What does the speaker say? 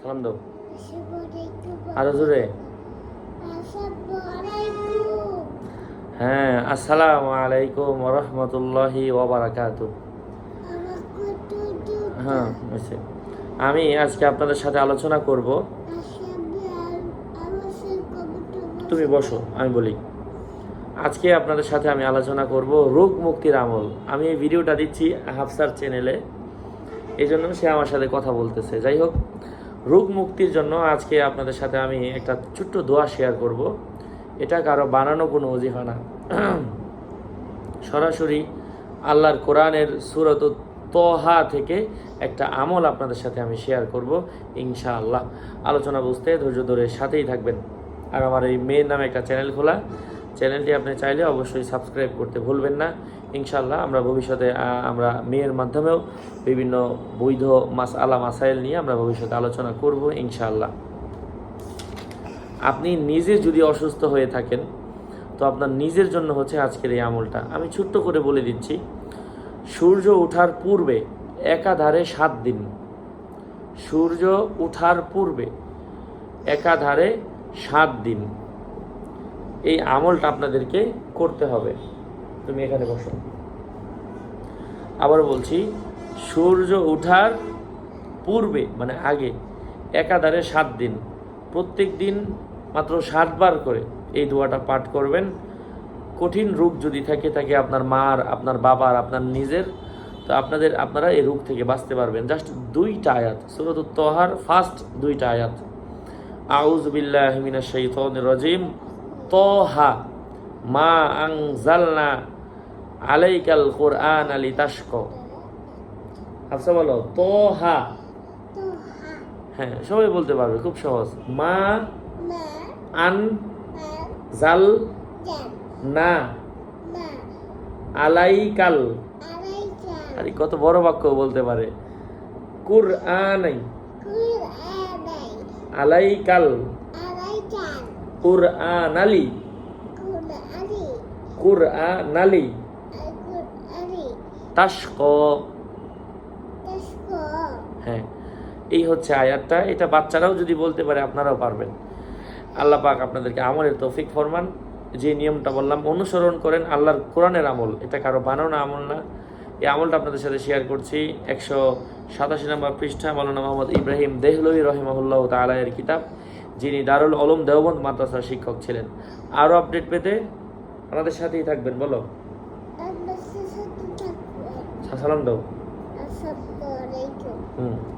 সালাম দাও। আরও জোরে। হ্যাঁ আসসালামু আলাইকুম রহমতুল্লাহি ওবারাকাতু হ্যাঁ আমি আজকে আপনাদের সাথে আলোচনা করব। তুমি বসো আমি বলি। আজকে আপনাদের সাথে আমি আলোচনা করব রোগ মুক্তির আমল। আমি এই ভিডিওটা দিচ্ছি হাফসার চ্যানেলে। এই জন্য সে আমার সাথে কথা বলতেছে। যাই হোক রোগ মুক্তির জন্য আজকে আপনাদের সাথে আমি একটা ছোট্ট দোয়া শেয়ার করব। এটা কারও বানানো কোনো অজিফা না। সরাসরি আল্লাহর কোরআনের সুরত তহা থেকে একটা আমল আপনাদের সাথে আমি শেয়ার করব, ইনশাআল্লাহ। আলোচনা বুঝতে ধৈর্য ধরে সাথেই থাকবেন। আর আমার এই মেয়ের নামে একটা চ্যানেল খোলা। চ্যানেলটি আপনি চাইলে অবশ্যই সাবস্ক্রাইব করতে ভুলবেন না। ইনশাল্লাহ আমরা ভবিষ্যতে আমরা মেয়ের মাধ্যমেও বিভিন্ন বৈধ মাস, আলা মাসাইল নিয়ে আমরা ভবিষ্যতে আলোচনা করব ইনশাআল্লাহ। আপনি নিজে যদি অসুস্থ হয়ে থাকেন, তো আপনার নিজের জন্য হচ্ছে আজকের এই আমলটা। আমি ছোট্ট করে বলে দিচ্ছি, সূর্য ওঠার পূর্বে একাধারে সাত দিন। সূর্য ওঠার পূর্বে একাধারে সাত দিন। এই আমলটা আপনাদেরকে করতে হবে। তুমি এখানে বসো। আবার বলছি, সূর্য ওঠার পূর্বে মানে আগে, একাধারে সাত দিন। প্রত্যেক দিন মাত্র সাতবার করে এই দোয়াটা পাঠ করবেন। কঠিন রোগ যদি থাকে থাকে আপনার মার, আপনার বাবার, আপনার নিজের, তো আপনাদের, আপনারা এই রোগ থেকে বাঁচতে পারবেন। জাস্ট দুইটা আয়াত সুরত তহার, ফার্স্ট দুইটা আয়াত। আউজ বিল্লাহ মিনাশ শাইতানির রাজিম। তহা মা আনজালনা আলাইকাল কোরআন আলি তাশক আচ্ছা বলো তহা। হ্যাঁ সবাই বলতে পারবে খুব সহজ। মা আন জাল না আলাইকাল। আরে কত বড় বাক্য বলতে পারে। কুর কুরআনাই। আলাইকাল। তাশক হ্যাঁ এই হচ্ছে আয়াতটা। এটা বাচ্চারাও যদি বলতে পারে আপনারাও পারবেন। আল্লাহ পাক আপনাদেরকে আমলের তৌফিক ফরমান। যে নিয়মটা বললাম অনুসরণ করেন আল্লাহর কোরআনের আমল। এটা কারও বানানো আমল না। এই আমলটা আপনাদের সাথে শেয়ার করছি। একশো সাতাশি নম্বর পৃষ্ঠা মৌলানা মোহাম্মদ ইব্রাহিম দেহলই রহিমাহুল্লাহ এর কিতাব। যিনি দারুল আলম দেওবন্দ মাদ্রাসার শিক্ষক ছিলেন। আরও আপডেট পেতে আমাদের সাথেই থাকবেন বলো। সালাম দাও। হুম।